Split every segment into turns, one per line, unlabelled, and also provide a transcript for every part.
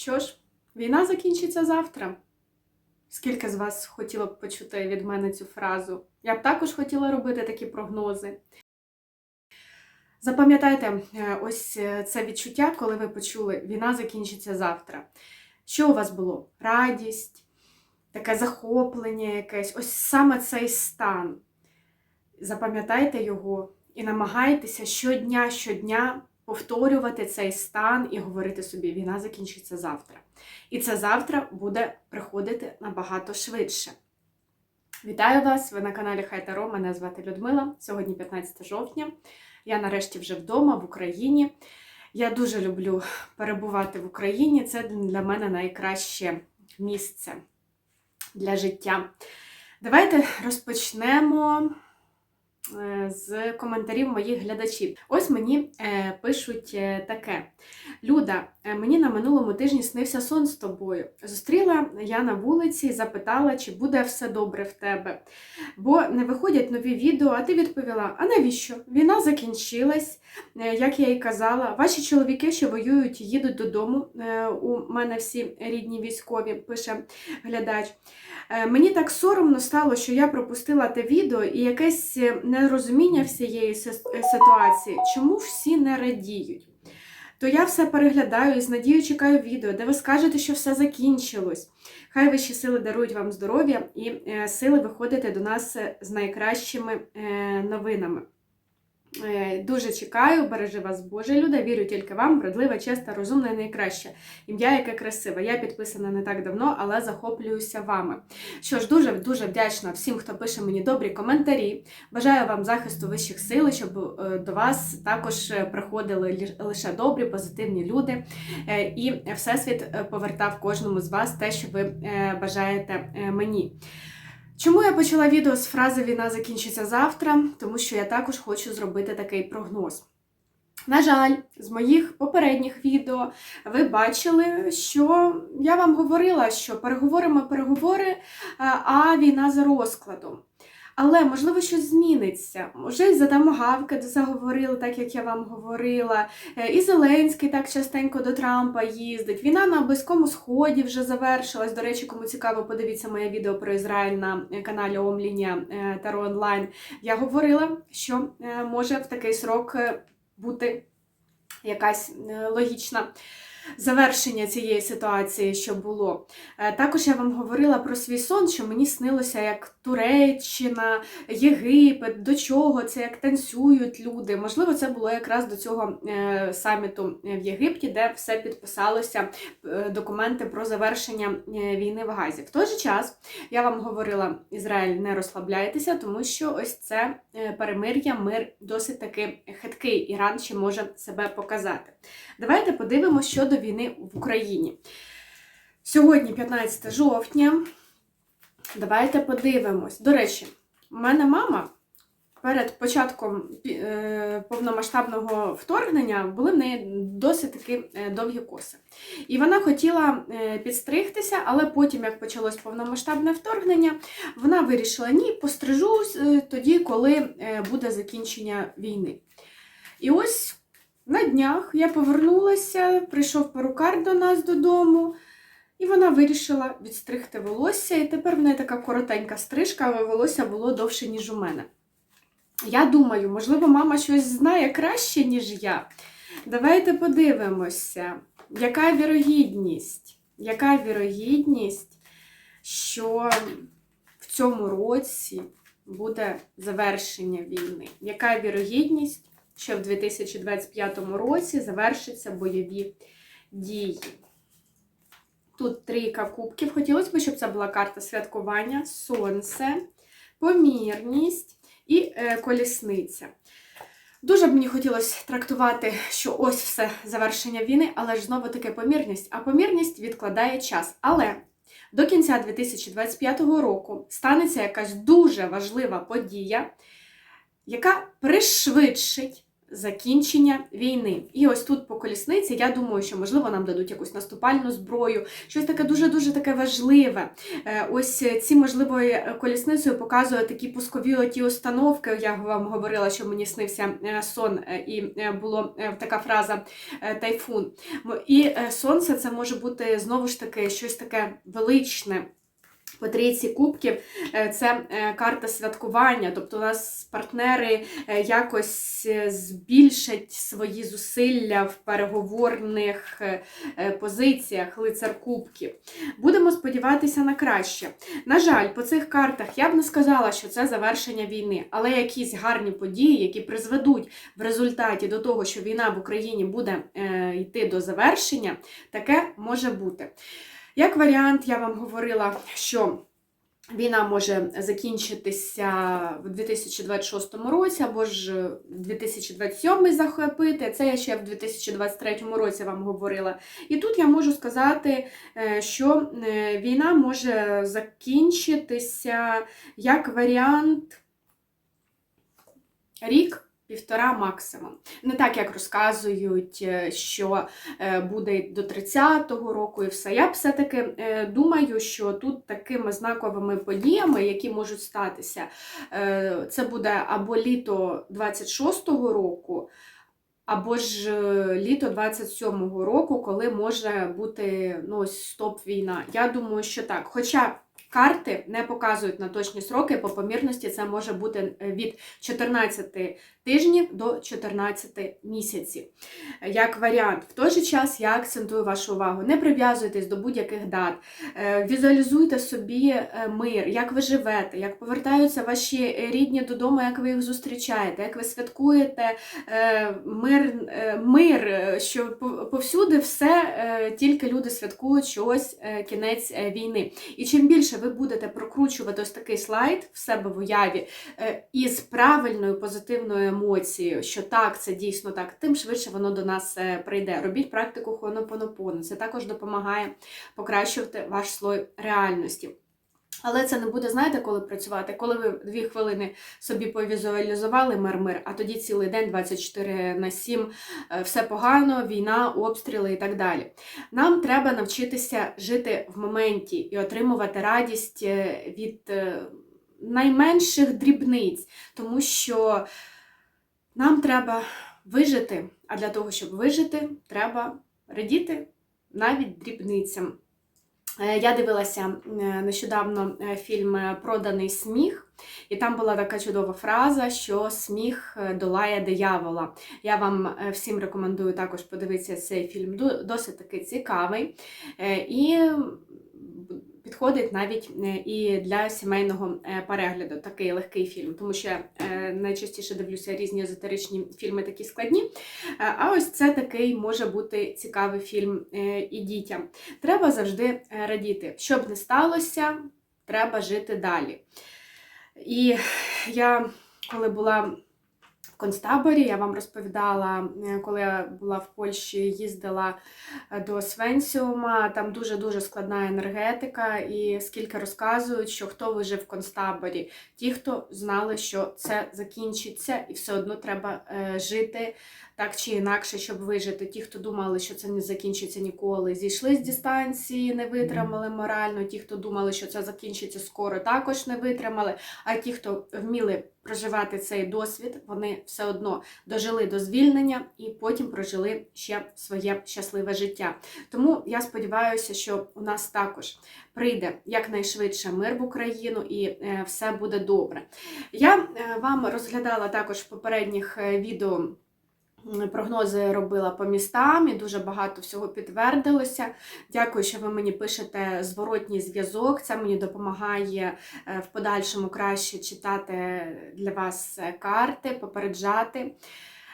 Що ж, війна закінчиться завтра. Скільки з вас хотіло б почути від мене цю фразу? Я б також хотіла робити такі прогнози. Запам'ятайте е, ось е, це відчуття, коли ви почули, війна закінчиться завтра. Що у вас було? Радість, таке захоплення якесь, ось саме цей стан. Запам'ятайте його і намагайтеся щодня, щодня повторювати цей стан і говорити собі, війна закінчиться завтра. І це завтра буде приходити набагато швидше. Вітаю вас! Ви на каналі Хай Таро. Мене звати Людмила. Сьогодні 15 жовтня. Я нарешті вже вдома в Україні. Я дуже люблю перебувати в Україні. Це для мене найкраще місце для життя. Давайте розпочнемо з коментарів моїх глядачів. Ось мені е, пишуть е, таке: Люда, е, мені на минулому тижні снився сон з тобою. Зустріла я на вулиці і запитала, чи буде все добре в тебе. Бо не виходять нові відео, а ти відповіла: а навіщо? Війна закінчилась, Е, як я і казала. Ваші чоловіки, що воюють, їдуть додому. Е, У мене всі рідні військові, пише глядач. Е, Мені так соромно стало, що я пропустила те відео і якесь е, нерозуміння всієї е, ситуації, чому всі не радіють. То я все переглядаю і з надією чекаю відео, де ви скажете, що все закінчилось. Хай вищі сили дарують вам здоров'я і е, сили виходити до нас з найкращими е, новинами. Е, Дуже чекаю, бережи вас Боже, люда. Вірю тільки вам, вродлива, чесна, розумна і найкраща. Ім'я, яке красиве. Я підписана не так давно, але захоплююся вами. Що ж, дуже дуже вдячна всім, хто пише мені добрі коментарі. Бажаю вам захисту вищих сил, щоб е, до вас також е, приходили лише добрі, позитивні люди. І Всесвіт повертав кожному з вас те, що ви бажаєте мені. Чому я почала відео з фрази Війна закінчиться завтра? Тому що я також хочу зробити такий прогноз. На жаль, з моїх попередніх відео ви бачили, що я вам говорила, що переговори, а- а війна за розкладом. Але можливо щось зміниться. Може, і за Тамагавки заговорили, так як я вам говорила. Е, І Зеленський так частенько до Трампа їздить. Війна на Близькому Сході вже завершилась. До речі, кому цікаво, подивіться моє відео про Ізраїль на е, каналі Омлінія е, Таро Онлайн. Я говорила, що може в такий срок бути якась логічна. Завершення цієї ситуації, що було. Е, Також я вам говорила про свій сон, що мені снилося, як Туреччина, Єгипет, до чого це, як танцюють люди. Можливо, це було якраз до цього е, саміту в Єгипті, де все підписалося, е, документи про завершення е, війни в Газі. В той же час я вам говорила, Ізраїль, не розслабляйтеся, тому що ось це е, перемир'я, мир досить таки хиткий. Іран ще може себе показати. Давайте подивимося щодо війни в Україні. Сьогодні 15 жовтня. Давайте подивимось. До речі, у мене мама перед початком е, повномасштабного вторгнення були в неї досить таки е, довгі коси. І вона хотіла е, підстригтися, але потім, як почалось повномасштабне вторгнення, вона вирішила: ні, пострижусь тоді, коли буде закінчення війни. І ось на днях я повернулася, прийшов перукар до нас додому, і вона вирішила відстригти волосся. І тепер в неї така коротенька стрижка, але волосся було довше, ніж у мене. Я думаю, можливо, мама щось знає краще, ніж я. Давайте подивимося, яка вірогідність, яка вірогідність, що в цьому році буде завершення війни? Яка вірогідність, що в 2025 році завершаться бойові дії? Тут трійка кубків. Хотілося б, щоб це була карта святкування, сонце, помірність і е, колісниця. Дуже б мені хотілося трактувати, що ось все завершення війни, але ж знову таки помірність. А помірність відкладає час. Але до кінця 2025 року станеться якась дуже важлива подія, яка пришвидшить закінчення війни. І ось тут по колісниці, я думаю, що можливо нам дадуть якусь наступальну зброю, щось таке дуже-дуже таке важливе. Е, Ось ці, можливо, е, колісницею показують такі пускові оті установки. Я вам говорила, що мені снився е, сон, і було е, така фраза тайфун. І сонце це може бути знову ж таки щось таке величне. По трійці кубків е, це е, карта святкування, тобто у нас партнери е, якось збільшать свої зусилля в переговорних позиціях лицар кубків. Будемо сподіватися на краще. На жаль, по цих картах я б не сказала, що це завершення війни, але якісь гарні події, які призведуть в результаті до того, що війна в Україні буде йти до завершення, таке може бути. Як варіант, я вам говорила, що війна може закінчитися в 2026 році або ж в 2027 захопити. Це я ще в 2023 році вам говорила. І тут я можу сказати, е, що е, війна може закінчитися як варіант рік. Півтора максимум. Не так, як розказують, е, що е, буде до 30-го року і все. Я все-таки е, думаю, що тут такими знаковими подіями, які можуть статися, це буде або літо 26-го року, або ж літо 27-го року, коли може бути ну, стоп-війна. Я думаю, що так. Хоча карти не показують на точні сроки, по помірності це може бути від 14 тижнів до 14 місяців. Як варіант, в той же час я акцентую вашу увагу. Не прив'язуйтесь до будь-яких дат, Е, візуалізуйте собі е, мир, як ви живете, як повертаються ваші рідні додому, як ви їх зустрічаєте, як ви святкуєте е, мир, мир, що повсюди все тільки люди святкують, що ось кінець війни. І чим більше ви будете прокручувати ось такий слайд в себе в уяві із правильною позитивною емоцією, що так, це дійсно так, тим швидше воно до нас е, прийде. Робіть практику хонопонопону. Це також допомагає покращувати ваш слой реальності. Але це не буде, знаєте, коли працювати, коли ви дві хвилини собі повізуалізували мир-мир, а тоді цілий день 24 на 7, е, все погано, війна, обстріли і так далі. Нам треба навчитися жити в моменті і отримувати радість е, від найменших дрібниць, тому що нам треба вижити, а для того, щоб вижити, треба радіти навіть дрібницям. Е, Я дивилася е, нещодавно е, фільм Проданий сміх, і там була така чудова фраза, що сміх долає диявола. Я вам всім рекомендую також подивитися цей фільм. Досить таки цікавий і підходить навіть е, і для сімейного е, перегляду. Такий легкий фільм, тому що е, найчастіше дивлюся різні езотеричні фільми, такі складні. А ось це такий може бути цікавий фільм і дітям. Треба завжди радіти. Що б не сталося, треба жити далі. І я, коли була концтаборі, я вам розповідала, е, коли я була в Польщі, їздила е, до Свенсіума, там дуже-дуже складна енергетика, і скільки розказують, що хто вижив в концтаборі, ті, хто знали, що це закінчиться, і все одно треба е, жити так чи інакше, щоб вижити. Ті, хто думали, що це не закінчиться ніколи, зійшли з дистанції, не витримали морально. Ті, хто думали, що це закінчиться скоро, також не витримали. А ті, хто вміли проживати цей досвід, вони все одно дожили до звільнення і потім прожили ще своє щасливе життя. Тому я сподіваюся, що у нас також прийде якнайшвидше мир в Україну і е, все буде добре. Я е, вам розглядала також в попередніх е, відео. Прогнози робила по містам і дуже багато всього підтвердилося. Дякую, що ви мені пишете зворотній зв'язок. Це мені допомагає е, в подальшому краще читати для вас е, карти, попереджати.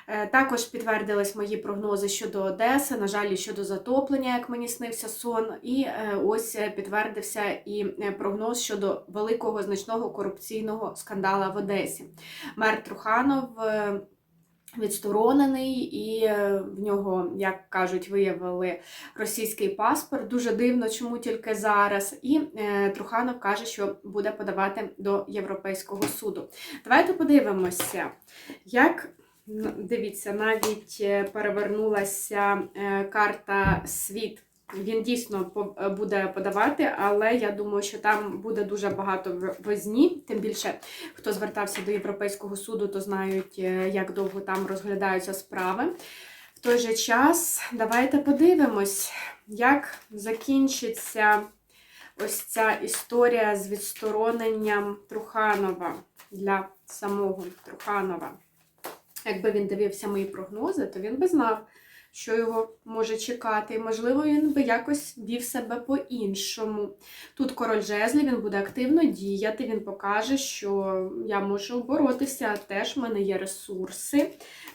Е, Також підтвердились мої прогнози щодо Одеси, на жаль, щодо затоплення, як мені снився сон. І ось підтвердився і прогноз щодо великого значного корупційного скандала в Одесі. Мер Труханов. Відсторонений, і е, в нього, як кажуть, виявили російський паспорт. Дуже дивно, чому тільки зараз. І е, Труханов каже, що буде подавати до Європейського суду. Давайте подивимося, як Дивіться, навіть е, перевернулася карта світ. Він дійсно е, буде подавати, але я думаю, що там буде дуже багато в- возні. Тим більше, хто звертався до Європейського суду, то знають, е, як довго там розглядаються справи. В той же час давайте подивимось, як закінчиться ось ця історія з відстороненням Труханова для самого Труханова. Якби він дивився мої прогнози, то він би знав, що його може чекати. Можливо, він би якось вів себе по-іншому. Тут король жезлів, він буде активно діяти, він покаже, що я можу боротися, теж в мене є ресурси.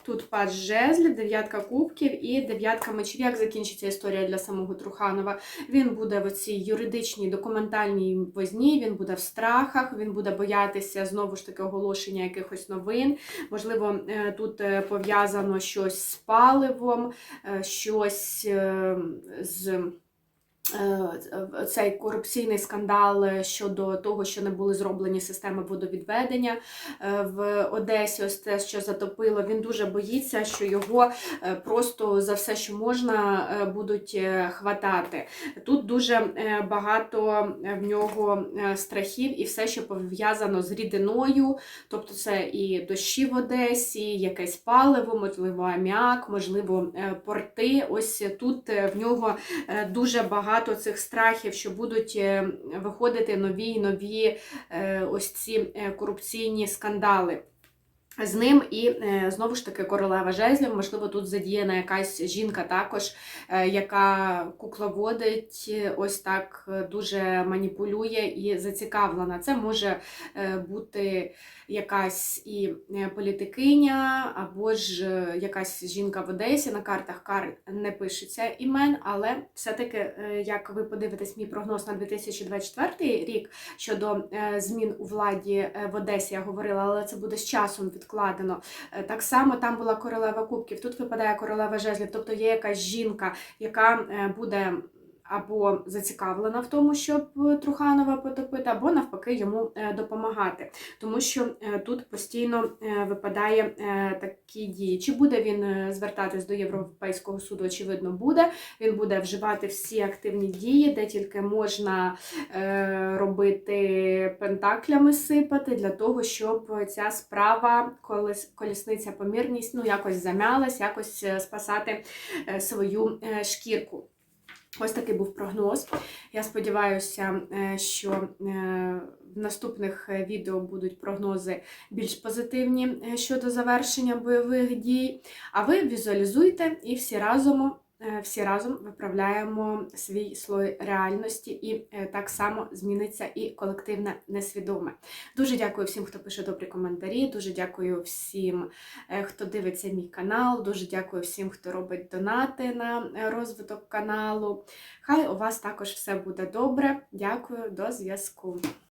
Тут паж жезлів, дев'ятка кубків і дев'ятка мечів. Як закінчиться історія для самого Труханова? Він буде в цій юридичній документальній возні, він буде в страхах, він буде боятися знову ж таки оголошення якихось новин. Можливо, е, тут е, пов'язано щось з паливом, щось е, з. Е, Цей корупційний скандал е, щодо того, що не були зроблені системи водовідведення е, в Одесі, ось те, що затопило. Він дуже боїться, що його е, просто за все, що можна, е, будуть е, хватати. Тут дуже е, багато в нього е, страхів і все, що пов'язано з рідиною, тобто це і дощі в Одесі, якесь паливо, можливо, аміак, можливо, е, порти. Ось тут е, в нього е, дуже багато цих страхів, що будуть е, виходити нові і нові е, ось ці е, корупційні скандали. З ним і е, знову ж таки королева жезлів, можливо, тут задіяна якась жінка також, е, яка кукловодить, е, ось так дуже маніпулює і зацікавлена. Це може бути якась і політикиня, або ж якась жінка в Одесі. На картах кар не пишеться імен, але все-таки, як ви подивитесь мій прогноз на 2024 рік щодо змін у владі в Одесі, я говорила, але це буде з часом відкладено. Е, Так само там була королева кубків, тут випадає королева жезлів, тобто є якась жінка, яка е, буде. Або зацікавлена в тому, щоб е, Труханова потопити, або навпаки йому е, допомагати. Тому що е, тут постійно випадає такі дії. Чи буде він звертатись до Європейського суду? Очевидно, буде. Він буде вживати всі активні дії, де тільки можна робити пентаклями сипати для того, щоб ця справа, колісниця помірність, ну якось замялась, якось спасати свою шкірку. Ось такий був прогноз. Я сподіваюся, е, що е, в наступних е, відео будуть прогнози більш позитивні щодо завершення бойових дій. А ви візуалізуйте і всі разом, всі разом виправляємо свій слой реальності, і е, так само зміниться і колективне несвідоме. Дуже дякую всім, хто пише добрі коментарі. Дуже дякую всім, е, хто дивиться мій канал. Дуже дякую всім, хто робить донати на е, розвиток каналу. Хай у вас також все буде добре. Дякую, до зв'язку.